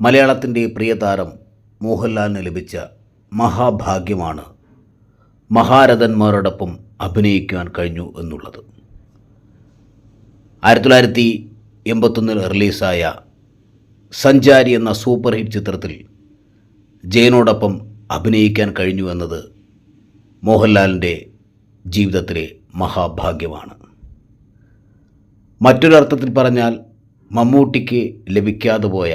മലയാളത്തിന്റെ പ്രിയതാരം മോഹൻലാലിന് ലഭിച്ച മഹാഭാഗ്യമാണ് മഹാരഥന്മാരോടൊപ്പം അഭിനയിക്കുവാൻ കഴിഞ്ഞു എന്നുള്ളത്. ആയിരത്തി തൊള്ളായിരത്തി എൺപത്തൊന്നിൽ റിലീസായ സഞ്ചാരി എന്ന സൂപ്പർ ഹിറ്റ് ചിത്രത്തിൽ ജയനോടൊപ്പം അഭിനയിക്കാൻ കഴിഞ്ഞു എന്നത് മോഹൻലാലിന്റെ ജീവിതത്തിലെ മഹാഭാഗ്യമാണ്. മറ്റൊരർത്ഥത്തിൽ പറഞ്ഞാൽ മമ്മൂട്ടിക്ക് ലഭിക്കാതെ പോയ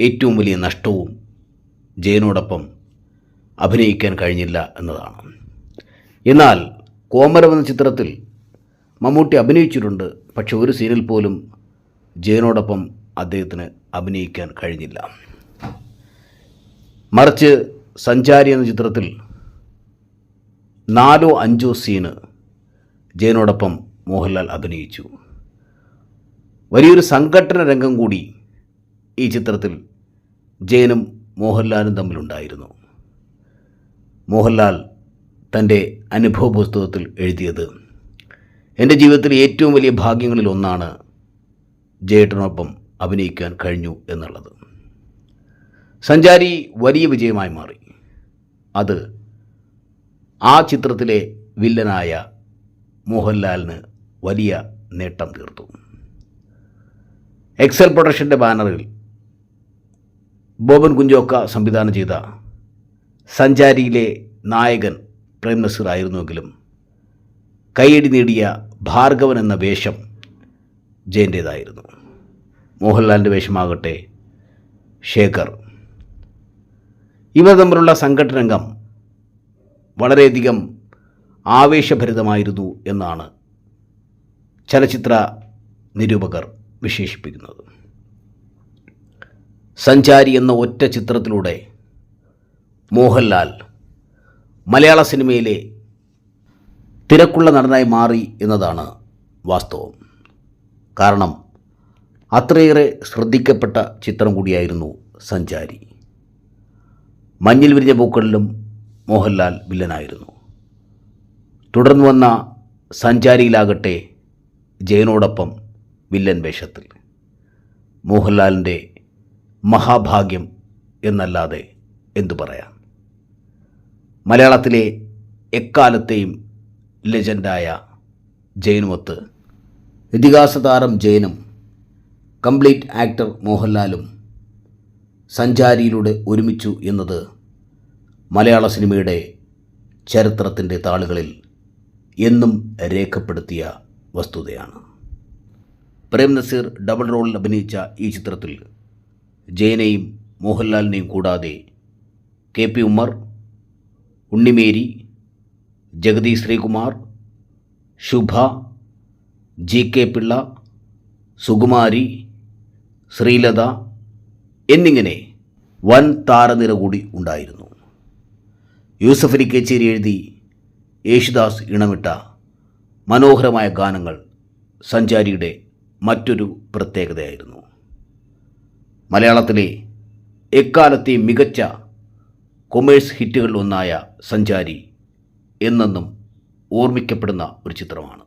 ഏറ്റവും വലിയ നഷ്ടവും ജയനോടൊപ്പം അഭിനയിക്കാൻ കഴിഞ്ഞില്ല എന്നതാണ്. എന്നാൽ കോമരം എന്ന ചിത്രത്തിൽ മമ്മൂട്ടി അഭിനയിച്ചിട്ടുണ്ട് പക്ഷെ ഒരു സീനിൽ പോലും ജയനോടൊപ്പം അദ്ദേഹത്തിന് അഭിനയിക്കാൻ കഴിഞ്ഞില്ല. മറിച്ച് സഞ്ചാരി എന്ന ചിത്രത്തിൽ നാലോ അഞ്ചോ സീന് ജയനോടൊപ്പം മോഹൻലാൽ അഭിനയിച്ചു. വലിയൊരു സംഘടന രംഗം കൂടി ഈ ചിത്രത്തിൽ ജയനും മോഹൻലാലും തമ്മിലുണ്ടായിരുന്നു. മോഹൻലാൽ തന്റെ അനുഭവ പുസ്തകത്തിൽ എഴുതിയത് എന്റെ ജീവിതത്തിലെ ഏറ്റവും വലിയ ഭാഗ്യങ്ങളിൽ ഒന്നാണ് ജയേട്ടനൊപ്പം അഭിനയിക്കാൻ കഴിഞ്ഞു എന്നുള്ളത്. സഞ്ചാരി വലിയ വിജയമായി മാറി. അത് ആ ചിത്രത്തിലെ വില്ലനായ മോഹൻലാലിന് വലിയ നേട്ടം തീർത്തു. എക്സൽ പ്രൊഡക്ഷന്റെ ബാനറിൽ ബോബൻ കുഞ്ചോക്ക സംവിധാനം ചെയ്ത സഞ്ചാരിയിലെ നായകൻ പ്രേം നസീർ ആയിരുന്നുവെങ്കിലും കൈയടി നേടിയ ഭാർഗവൻ എന്ന വേഷം ജയന്റേതായിരുന്നു. മോഹൻലാലിന്റെ വേഷമാകട്ടെ ശേഖർ. ഇവർ തമ്മിലുള്ള സംഘടനരംഗം വളരെയധികം ആവേശഭരിതമായിരുന്നു എന്നാണ് ചലച്ചിത്ര നിരൂപകർ വിശേഷിപ്പിക്കുന്നത്. സഞ്ചാരി എന്ന ഒറ്റ ചിത്രത്തിലൂടെ മോഹൻലാൽ മലയാള സിനിമയിലെ തിരക്കുള്ള നടനായി മാറി എന്നതാണ് വാസ്തവം. കാരണം അത്രയേറെ ശ്രദ്ധിക്കപ്പെട്ട ചിത്രം കൂടിയായിരുന്നു സഞ്ചാരി. മഞ്ഞിൽ വിരിഞ്ഞ പൂക്കളിലും മോഹൻലാൽ വില്ലനായിരുന്നു. തുടർന്ന് വന്ന സഞ്ചാരിയിലാകട്ടെ ജയനോടൊപ്പം വില്ലൻ വേഷത്തിൽ. മോഹൻലാലിന്റെ മഹാഭാഗ്യം എന്നല്ലാതെ എന്തു പറയാം? മലയാളത്തിലെ എക്കാലത്തെയും ലെജൻഡായ ജയനുമൊത്ത് ഇതിഹാസ താരം ജയനും കംപ്ലീറ്റ് ആക്ടർ മോഹൻലാലും സഞ്ചാരിയിലൂടെ ഒരുമിച്ചു എന്നത് മലയാള സിനിമയുടെ ചരിത്രത്തിന്റെ താളുകളിൽ എന്നും രേഖപ്പെടുത്തിയ വസ്തുതയാണ്. പ്രേം നസീർ ഡബിൾ റോളിൽ അഭിനയിച്ച ഈ ചിത്രത്തിൽ ജയനെയും മോഹൻലാലിനെയും കൂടാതെ K P Ummer Unnimary Jagathy Sreekumar Subha G K Pillai Sukumari Sreelatha എന്നിങ്ങനെ വൻ താരനിര കൂടി ഉണ്ടായിരുന്നു. യൂസഫ് അലി കേച്ചേരി എഴുതി യേശുദാസ് ഇണമിട്ട മനോഹരമായ ഗാനങ്ങൾ സഞ്ചാരിയുടെ മറ്റൊരു പ്രത്യേകതയായിരുന്നു. മലയാളത്തിലെ എക്കാലത്തെ മികച്ച കൊമേഴ്സ് ഹിറ്റുകളിൽ ഒന്നായ സഞ്ചാരി എന്നെന്നും ഓർമ്മിക്കപ്പെടുന്ന ഒരു ചിത്രമാണ്.